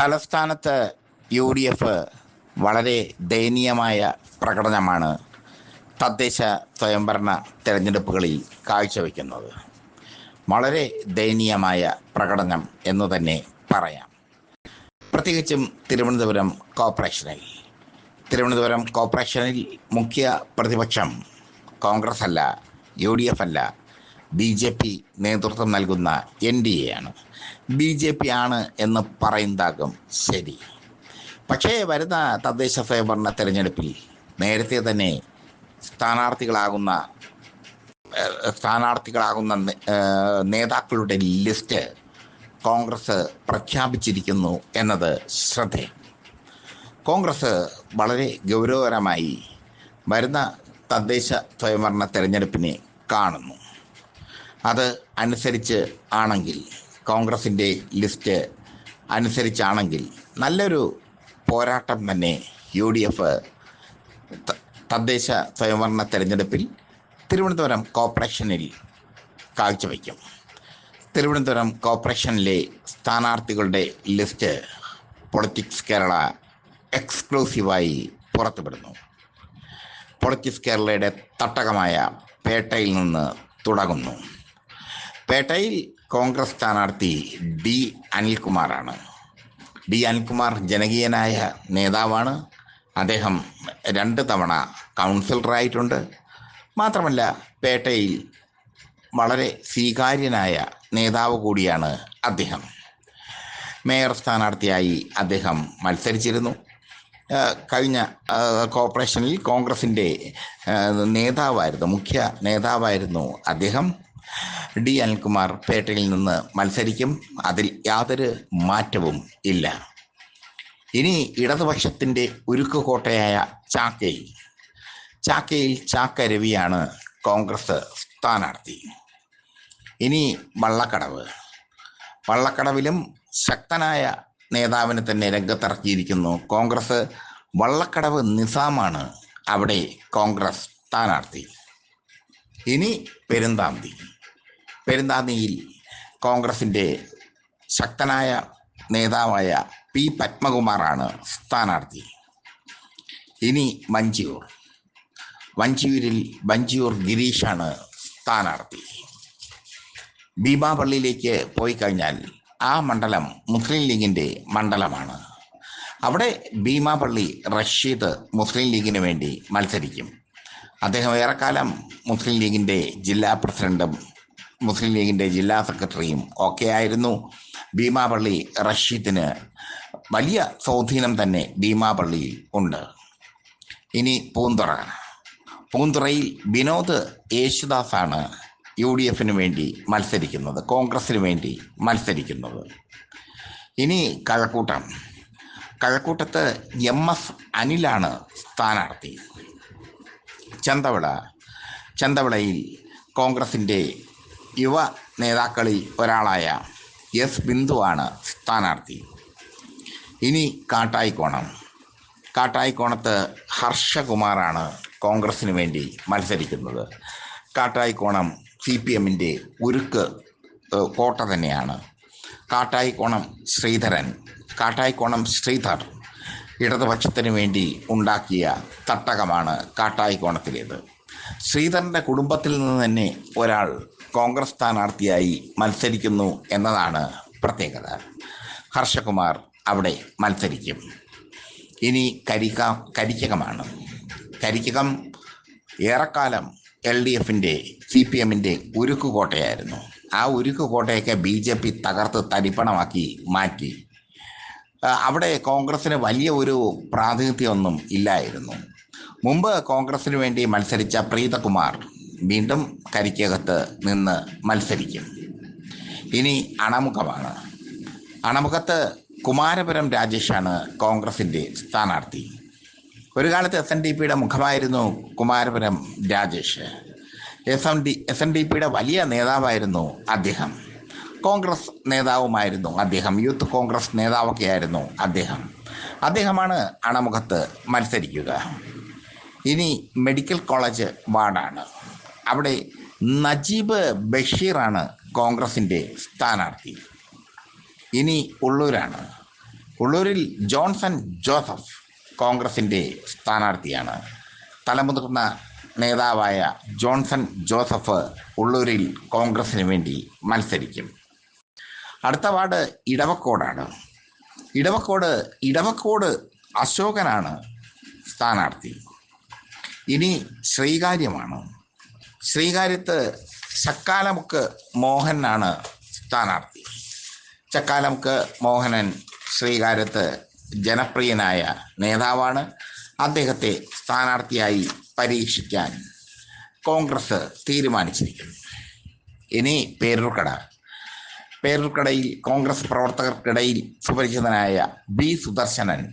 തലസ്ഥാനത്ത് U D F വളരെ ദയനീയമായ പ്രകടനമാണ് തദ്ദേശ സ്വയംഭരണ തെരഞ്ഞെടുപ്പുകളിൽ കാഴ്ചവെക്കുന്നത്. വളരെ ദയനീയമായ പ്രകടനം എന്ന് തന്നെ പറയാം. പ്രത്യേകിച്ചും തിരുവനന്തപുരം കോർപ്പറേഷനിൽ. തിരുവനന്തപുരം കോർപ്പറേഷനിൽ മുഖ്യ പ്രതിപക്ഷം കോൺഗ്രസ് അല്ല യു ഡി എഫ് അല്ല ബി ജെ പി നേതൃത്വം നൽകുന്ന എൻ ഡി എ ആണ്. ബി ജെ പി ആണ് എന്ന് പറയുന്നതാകും ശരി. പക്ഷേ വരുന്ന തദ്ദേശ സ്വയംഭരണ തെരഞ്ഞെടുപ്പിൽ നേരത്തെ തന്നെ സ്ഥാനാർത്ഥികളാകുന്ന സ്ഥാനാർത്ഥികളാകുന്ന നേതാക്കളുടെ ലിസ്റ്റ് കോൺഗ്രസ് പ്രഖ്യാപിച്ചിരിക്കുന്നു എന്നത് ശ്രദ്ധേയം. കോൺഗ്രസ് വളരെ ഗൗരവകരമായി വരുന്ന തദ്ദേശ സ്വയംഭരണ തെരഞ്ഞെടുപ്പിനെ കാണുന്നു. അത് അനുസരിച്ച് ആണെങ്കിൽ കോൺഗ്രസിന്റെ ലിസ്റ്റ് അനുസരിച്ചാണെങ്കിൽ നല്ലൊരു പോരാട്ടം തന്നെ യു ഡി എഫ് തദ്ദേശ സ്വയംഭരണ തെരഞ്ഞെടുപ്പിൽ തിരുവനന്തപുരം കോർപ്പറേഷനിൽ കാഴ്ചവെക്കും തിരുവനന്തപുരം കോർപ്പറേഷനിലെ സ്ഥാനാർത്ഥികളുടെ ലിസ്റ്റ് പൊളിറ്റിക്സ് കേരള എക്സ്ക്ലൂസീവായി പുറത്തുവിടുന്നു. പൊളിറ്റിക്സ് കേരളയുടെ തട്ടകമായ പേട്ടയിൽ നിന്ന് തുടങ്ങുന്നു. പേട്ടയിൽ കോൺഗ്രസ് സ്ഥാനാർത്ഥി ഡി അനിൽകുമാറാണ്. ഡി അനിൽകുമാർ ജനകീയനായ നേതാവാണ്. അദ്ദേഹം രണ്ട് തവണ കൗൺസിലറായിട്ടുണ്ട് മാത്രമല്ല പേട്ടയിൽ വളരെ സ്വീകാര്യനായ നേതാവ് കൂടിയാണ് അദ്ദേഹം. മേയർ സ്ഥാനാർത്ഥിയായി അദ്ദേഹം മത്സരിച്ചിരുന്നു. കഴിഞ്ഞ കോർപ്പറേഷനിൽ കോൺഗ്രസിന്റെ നേതാവായിരുന്നു മുഖ്യ നേതാവായിരുന്നു അദ്ദേഹം. ഡി അനിൽകുമാർ പേട്ടയിൽ നിന്ന് മത്സരിക്കും. അതിൽ യാതൊരു മാറ്റവും ഇല്ല. ഇനി ഇടതുപക്ഷത്തിന്റെ ഉരുക്കുകോട്ടയായ ചാക്കയിൽ ചാക്കയിൽ ചാക്ക രവിയാണ് കോൺഗ്രസ് സ്ഥാനാർത്ഥി. ഇനി വള്ളക്കടവ്. വള്ളക്കടവിലും ശക്തനായ നേതാവിനെ തന്നെ രംഗത്തിറക്കിയിരിക്കുന്നു കോൺഗ്രസ്. വള്ളക്കടവ് നിസാമാണ് അവിടെ കോൺഗ്രസ് സ്ഥാനാർത്ഥി. ഇനി പെരുന്താന്തി പെരുന്താന്തിയിൽ കോൺഗ്രസിന്റെ ശക്തനായ നേതാവായ പി പത്മകുമാറാണ് സ്ഥാനാർത്ഥി. ഇനി മഞ്ചൂർ വഞ്ചിയൂരിൽ വഞ്ചിയൂർ ഗിരീഷാണ് സ്ഥാനാർത്ഥി. ഭീമാപള്ളിയിലേക്ക് പോയി കഴിഞ്ഞാൽ ആ മണ്ഡലം മുസ്ലിം ലീഗിന്റെ മണ്ഡലമാണ്. അവിടെ ഭീമാപള്ളി റഷീദ് മുസ്ലിം ലീഗിന് വേണ്ടി മത്സരിക്കും. അദ്ദേഹം ഏറെക്കാലം മുസ്ലിം ലീഗിന്റെ ജില്ലാ പ്രസിഡന്റും മുസ്ലിം ലീഗിന്റെ ജില്ലാ സെക്രട്ടറിയും ഒക്കെ ആയിരുന്നു ഭീമാപള്ളി റഷീദിന്. വലിയ സ്വാധീനം തന്നെ ഭീമാപള്ളിയിൽ ഉണ്ട്. ഇനി പൂന്തുറ. പൂന്തുറയിൽ വിനോദ് യേശുദാസാണ് യു ഡി എഫിന് വേണ്ടി മത്സരിക്കുന്നത് കോൺഗ്രസിന് വേണ്ടി മത്സരിക്കുന്നത്. ഇനി കഴക്കൂട്ടം. കഴക്കൂട്ടത്ത് എം എസ് അനിലാണ് സ്ഥാനാർത്ഥി. ചന്തവിള. ചന്തവിളയിൽ കോൺഗ്രസിന്റെ യുവ നേതാക്കളിൽ ഒരാളായ എസ് ബിന്ദുവാണ് സ്ഥാനാർത്ഥി. ഇനി കാട്ടായിക്കോണം. കാട്ടായിക്കോണത്ത് ഹർഷകുമാറാണ് കോൺഗ്രസിന് വേണ്ടി മത്സരിക്കുന്നത്. കാട്ടായിക്കോണം സി പി എമ്മിന്റെ ഉരുക്ക് കോട്ട തന്നെയാണ്. കാട്ടായിക്കോണം ശ്രീധരൻ കാട്ടായിക്കോണം ശ്രീധർ ഇടതുപക്ഷത്തിന് വേണ്ടി ഉണ്ടാക്കിയ തട്ടകമാണ് കാട്ടായിക്കോണത്തിലേത്. ശ്രീധരന്റെ കുടുംബത്തിൽ നിന്ന് തന്നെ ഒരാൾ കോൺഗ്രസ് സ്ഥാനാർത്ഥിയായി മത്സരിക്കുന്നു എന്നതാണ് പ്രത്യേകത. ഹർഷകുമാർ അവിടെ മത്സരിക്കും. ഇനി കരിക കരിക്കകമാണ് കരിക്കകം ഏറെക്കാലം എൽ ഡി എഫിന്റെ സി പി എമ്മിന്റെ ഉരുക്കുകോട്ടയായിരുന്നു. ആ ഉരുക്കുകോട്ടയൊക്കെ ബി ജെ പി തകർത്ത് തരിപ്പണമാക്കി മാറ്റി. അവിടെ കോൺഗ്രസ്സിന് വലിയ ഒരു പ്രാതിനിധ്യമൊന്നും ഇല്ലായിരുന്നു. മുമ്പ് കോൺഗ്രസ്സിന് വേണ്ടി മത്സരിച്ച പ്രീതകുമാർ വീണ്ടും കരിക്കകത്ത് നിന്ന് മത്സരിക്കും. ഇനി അണമുഖമാണ്. അണമുഖത്ത് കുമാരപുരം രാജേഷാണ് കോൺഗ്രസിന്റെ സ്ഥാനാർത്ഥി. ഒരു കാലത്ത് എസ് എൻ ഡി പിയുടെ മുഖമായിരുന്നു Kumarapuram Rajesh. S N D S N D പിയുടെ വലിയ നേതാവായിരുന്നു അദ്ദേഹം. കോൺഗ്രസ് നേതാവുമായിരുന്നു അദ്ദേഹം. യൂത്ത് കോൺഗ്രസ് നേതാവൊക്കെ ആയിരുന്നു അദ്ദേഹം. അദ്ദേഹമാണ് അണമുഖത്ത് മത്സരിക്കുക. ഇനി മെഡിക്കൽ കോളേജ് വാർഡാണ്. അവിടെ നജീബ് ബഷീറാണ് കോൺഗ്രസിന്റെ സ്ഥാനാർത്ഥി. ഇനി ഉള്ളൂരാണ്. ഉള്ളൂരിൽ ജോൺസൺ ജോസഫ് കോൺഗ്രസിന്റെ സ്ഥാനാർത്ഥിയാണ്. തലമുതിർന്ന നേതാവായ ജോൺസൺ ജോസഫ് ഉള്ളൂരിൽ കോൺഗ്രസിന് വേണ്ടി മത്സരിക്കും. അടുത്ത വാർഡ് ഇടവക്കോടാണ്. ഇടവക്കോട് ഇടവക്കോട് അശോകനാണ് സ്ഥാനാർത്ഥി. ഇനി ശ്രീകാര്യമാണ്. ശ്രീകാര്യത്ത് ചക്കാലമുക്ക് മോഹനാണ് സ്ഥാനാർത്ഥി. ചക്കാലമുക്ക് മോഹനൻ ശ്രീകാര്യത്ത് ജനപ്രിയനായ നേതാവാണ്. അദ്ദേഹത്തെ സ്ഥാനാർത്ഥിയായി പരീക്ഷിക്കാൻ കോൺഗ്രസ് തീരുമാനിച്ചിരിക്കുന്നു. ഇനി പേരൂർക്കട. പേരൂർക്കടയിൽ കോൺഗ്രസ് പ്രവർത്തകർക്കിടയിൽ സുപരിചിതനായ ബി സുദർശനൻ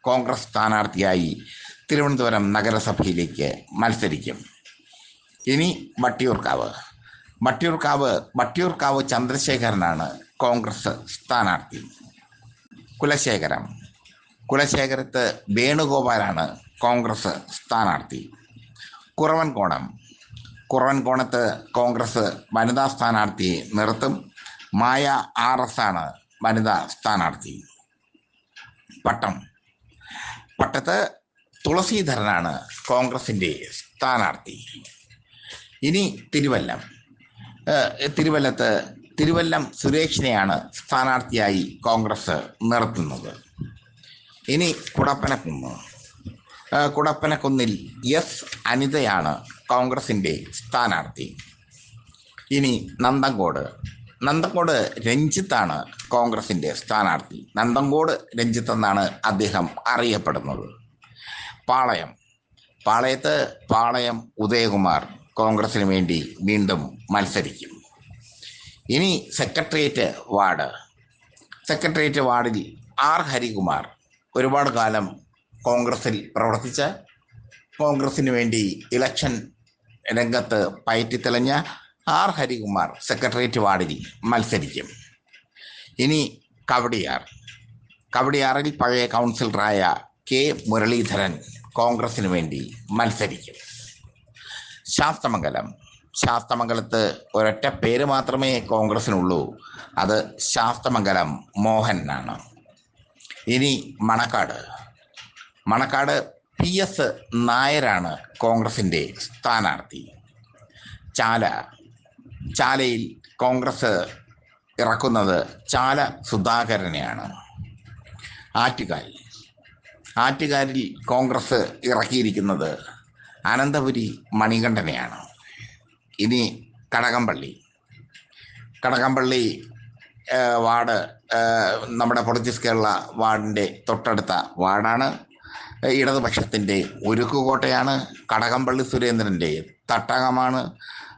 കോൺഗ്രസ് സ്ഥാനാർത്ഥിയായി തിരുവനന്തപുരം നഗരസഭയിലേക്ക് മത്സരിക്കും. ഇനി വട്ടിയൂർക്കാവ് വട്ടിയൂർക്കാവ് വട്ടിയൂർക്കാവ് ചന്ദ്രശേഖരനാണ് കോൺഗ്രസ് സ്ഥാനാർത്ഥി. കുലശേഖരം. കുലശേഖരത്ത് വേണുഗോപാലാണ് കോൺഗ്രസ് സ്ഥാനാർത്ഥി. കുറവൻകോണം. കുറവൻകോണത്ത് കോൺഗ്രസ് വനിതാ സ്ഥാനാർത്ഥിയെ നിർത്തും. മായ ആർ എസ് ആണ് വനിതാ സ്ഥാനാർത്ഥി. പട്ടം. പട്ടത്ത് തുളസീധരനാണ് കോൺഗ്രസിന്റെ സ്ഥാനാർത്ഥി. ഇനി തിരുവല്ലം. തിരുവല്ലത്ത് തിരുവല്ലം സുരേഷിനെയാണ് സ്ഥാനാർത്ഥിയായി കോൺഗ്രസ് നിർത്തുന്നത്. ഇനി കുടപ്പനക്കുന്ന്. കുടപ്പനക്കുന്നിൽ എസ് അനിതയാണ് കോൺഗ്രസിന്റെ സ്ഥാനാർത്ഥി. ഇനി നന്തങ്കോട് നന്തങ്കോട് രഞ്ജിത്താണ് കോൺഗ്രസിന്റെ സ്ഥാനാർത്ഥി. നന്തങ്കോട് രഞ്ജിത്ത് എന്നാണ് അദ്ദേഹം അറിയപ്പെടുന്നത്. പാളയം. പാളയത്ത് പാളയം ഉദയകുമാർ കോൺഗ്രസിന് വേണ്ടി വീണ്ടും മത്സരിക്കും. ഇനി സെക്രട്ടേറിയറ്റ് വാർഡ്. സെക്രട്ടേറിയറ്റ് വാർഡിൽ ആർ ഹരികുമാർ ഒരുപാട് കാലം കോൺഗ്രസിൽ പ്രവർത്തിച്ച കോൺഗ്രസിന് വേണ്ടി ഇലക്ഷൻ രംഗത്ത് പയറ്റിത്തെളിഞ്ഞ ആർ ഹരികുമാർ സെക്രട്ടേറിയറ്റ് വാർഡിൽ മത്സരിക്കും. ഇനി കവടിയാർ. കവടിയാറിൽ പഴയ കൗൺസിലറായ കെ മുരളീധരൻ കോൺഗ്രസിന് വേണ്ടി മത്സരിക്കും. ശാസ്തമംഗലം ശാസ്തമംഗലത്ത് ഒരൊറ്റ പേര് മാത്രമേ കോൺഗ്രസിനുള്ളൂ. അത് ശാസ്തമംഗലം മോഹൻ എന്നാണ്. ഇനി മണക്കാട്. മണക്കാട് പി എസ് നായരാണ് കോൺഗ്രസിന്റെ സ്ഥാനാർത്ഥി. ചാല. ചാലയിൽ കോൺഗ്രസ് ഇറക്കുന്നത് ചാല സുധാകരനെയാണ്. ആറ്റുകാൽ. ആറ്റുകാലിൽ കോൺഗ്രസ് ഇറക്കിയിരിക്കുന്നത് അനന്തപുരി മണികണ്ഠനെയാണ്. ഇനി കടകംപള്ളി. കടകംപള്ളി വാർഡ് നമ്മുടെ പൊളിറ്റിക്സ് കേരള വാർഡിന്റെ തൊട്ടടുത്ത വാർഡാണ്. ഇടതുപക്ഷത്തിന്റെ ഒരുക്കുകോട്ടയാണ് കടകംപള്ളി സുരേന്ദ്രന്റെ തട്ടകമാണ്.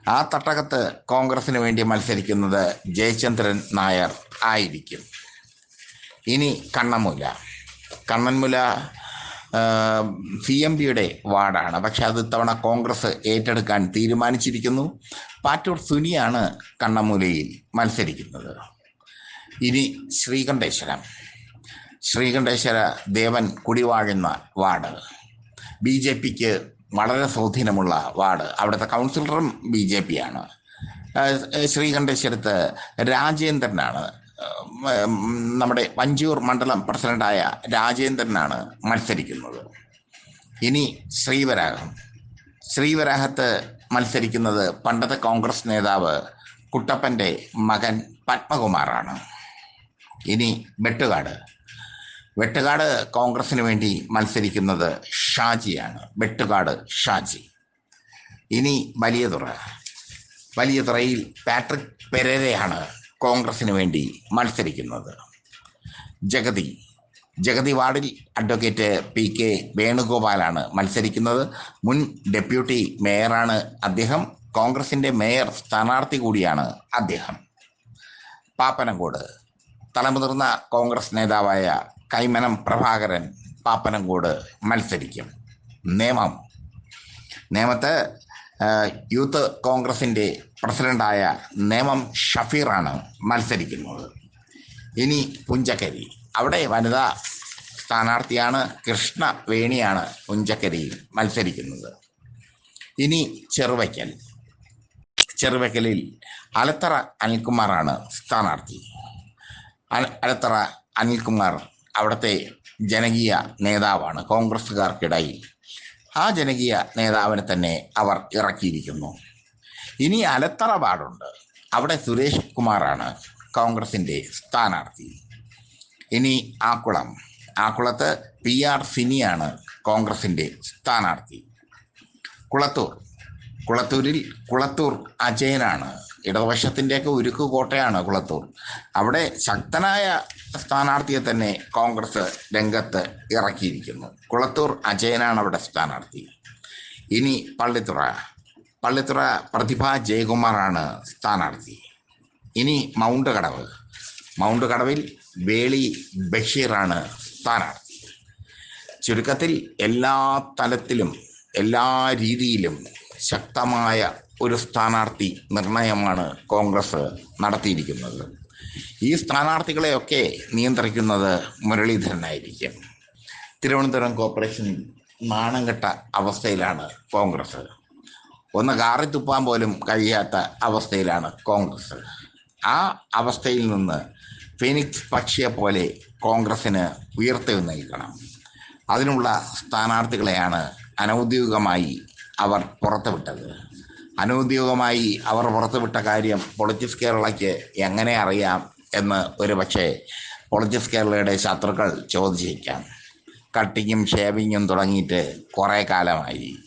ആ തട്ടകത്ത് കോൺഗ്രസിന് വേണ്ടി മത്സരിക്കുന്നത് ജയചന്ദ്രൻ നായർ ആയിരിക്കും. ഇനി കണ്ണമുല കണ്ണൻമുല സി എം പിയുടെ വാർഡാണ്. പക്ഷെ അത് ഇത്തവണ കോൺഗ്രസ് ഏറ്റെടുക്കാൻ തീരുമാനിച്ചിരിക്കുന്നു. പാറ്റൂർ സുനിയാണ് കണ്ണമൂലയിൽ മത്സരിക്കുന്നത്. ഇനി ശ്രീകണ്ഠേശ്വരം. ശ്രീകണ്ഠേശ്വര ദേവൻ കുടിവാഴുന്ന വാർഡ്. ബി ജെ പിക്ക് വളരെ സ്വാധീനമുള്ള വാർഡ്. അവിടുത്തെ കൗൺസിലറും ബി ജെ പി ആണ്. ശ്രീകണ്ഠേശ്വരത്ത് രാജേന്ദ്രനാണ് നമ്മുടെ വഞ്ചിയൂർ മണ്ഡലം പ്രസിഡന്റായ രാജേന്ദ്രനാണ് മത്സരിക്കുന്നത്. ഇനി ശ്രീവരാഹം. ശ്രീവരാഹത്ത് മത്സരിക്കുന്നത് പണ്ടത്തെ കോൺഗ്രസ് നേതാവ് കുട്ടപ്പന്റെ മകൻ പത്മകുമാറാണ്. ഇനി വെട്ടുകാട്. വെട്ടുകാട് കോൺഗ്രസിന് വേണ്ടി മത്സരിക്കുന്നത് ഷാജിയാണ്. വെട്ടുകാട് ഷാജി. ഇനി വലിയതുറ. വലിയതുറയിൽ പാട്രിക് പെരേരയാണ് കോൺഗ്രസിന് വേണ്ടി മത്സരിക്കുന്നത്. ജഗതി. ജഗതി വാർഡിൽ അഡ്വക്കേറ്റ് പി കെ വേണുഗോപാലാണ് മത്സരിക്കുന്നത്. മുൻ ഡെപ്യൂട്ടി മേയറാണ് അദ്ദേഹം. കോൺഗ്രസിന്റെ മേയർ സ്ഥാനാർത്ഥി കൂടിയാണ് അദ്ദേഹം. പാപ്പനംകോട്. തലമുതിർന്ന കോൺഗ്രസ് നേതാവായ കൈമനം പ്രഭാകരൻ പാപ്പനംകോട് മത്സരിക്കും. നിയമം നേമത്ത് ആ, യൂത്ത് കോൺഗ്രസിന്റെ പ്രസിഡന്റായ നേമം ഷഫീറാണ് മത്സരിക്കുന്നത്. ഇനി പുഞ്ചക്കരി. അവിടെ വനിതാ സ്ഥാനാർത്ഥിയാണ് കൃഷ്ണ വേണിയാണ് പുഞ്ചക്കരിയിൽ മത്സരിക്കുന്നത്. ഇനി ചെറുവയ്ക്കൽ. ചെറുവയ്ക്കലിൽ അലത്തറ അനിൽകുമാറാണ് സ്ഥാനാർത്ഥി. അല- അലത്തറ അനിൽകുമാർ അവിടുത്തെ ജനകീയ നേതാവാണ്. കോൺഗ്രസ്സുകാർക്കിടയിൽ ആ ജനകീയ നേതാവിനെ തന്നെ അവർ ഇറക്കിയിരിക്കുന്നു. ഇനി അലത്തറ വാർഡുണ്ട്. അവിടെ സുരേഷ് കുമാറാണ് കോൺഗ്രസിന്റെ സ്ഥാനാർത്ഥി. ഇനി ആക്കുളം. ആക്കുളത്ത് പി ആർ സിനിയാണ് കോൺഗ്രസിന്റെ സ്ഥാനാർത്ഥി. കുളത്തൂർ. കുളത്തൂരിൽ കുളത്തൂർ അജയനാണ് ഇടതുപക്ഷത്തിന്റെയൊക്കെ ഉരുക്ക് കോട്ടയാണ് കുളത്തൂർ. അവിടെ ശക്തനായ സ്ഥാനാർത്ഥിയെ തന്നെ കോൺഗ്രസ് രംഗത്ത് ഇറക്കിയിരിക്കുന്നു. കുളത്തൂർ അജയനാണ് അവിടെ സ്ഥാനാർത്ഥി. ഇനി പള്ളിത്തുറ. പള്ളിത്തുറ പ്രതിഭ ജയകുമാറാണ് സ്ഥാനാർത്ഥി. ഇനി മൗണ്ട് കടവ് മൗണ്ട് കടവിൽ വേളി ബഷീറാണ് സ്ഥാനാർത്ഥി. ചുരുക്കത്തിൽ എല്ലാ തലത്തിലും എല്ലാ രീതിയിലും ശക്തമായ ഒരു സ്ഥാനാർത്ഥി നിർണയമാണ് കോൺഗ്രസ് നടത്തിയിരിക്കുന്നത്. ഈ സ്ഥാനാർത്ഥികളെയൊക്കെ നിയന്ത്രിക്കുന്നത് മുരളീധരനായിരിക്കും. തിരുവനന്തപുരം കോർപ്പറേഷനിൽ നാണം കെട്ട അവസ്ഥയിലാണ് കോൺഗ്രസ്. ഒന്ന് കാറി തുപ്പാൻ പോലും കഴിയാത്ത അവസ്ഥയിലാണ് കോൺഗ്രസ്. ആ അവസ്ഥയിൽ നിന്ന് ഫിനിക്സ് പക്ഷിയെ പോലെ കോൺഗ്രസ്സിന് ഉയർത്തെഴുന്നേൽക്കണം അതിനുള്ള സ്ഥാനാർത്ഥികളെയാണ് അനൗദ്യോഗികമായി അവർ പുറത്തുവിട്ടത്. അനൗദ്യോഗികമായി അവർ പുറത്തുവിട്ട കാര്യം പൊളിറ്റിക്സ് കേരളയ്ക്ക് എങ്ങനെ അറിയാം എന്ന് ഒരു പക്ഷേ പൊളിറ്റിക്സ് കേരളയുടെ ശത്രുക്കൾ ചോദിച്ചേക്കാം കട്ടിങ്ങും ഷേവിങ്ങും തുടങ്ങിയിട്ട് കുറേ കാലമായി.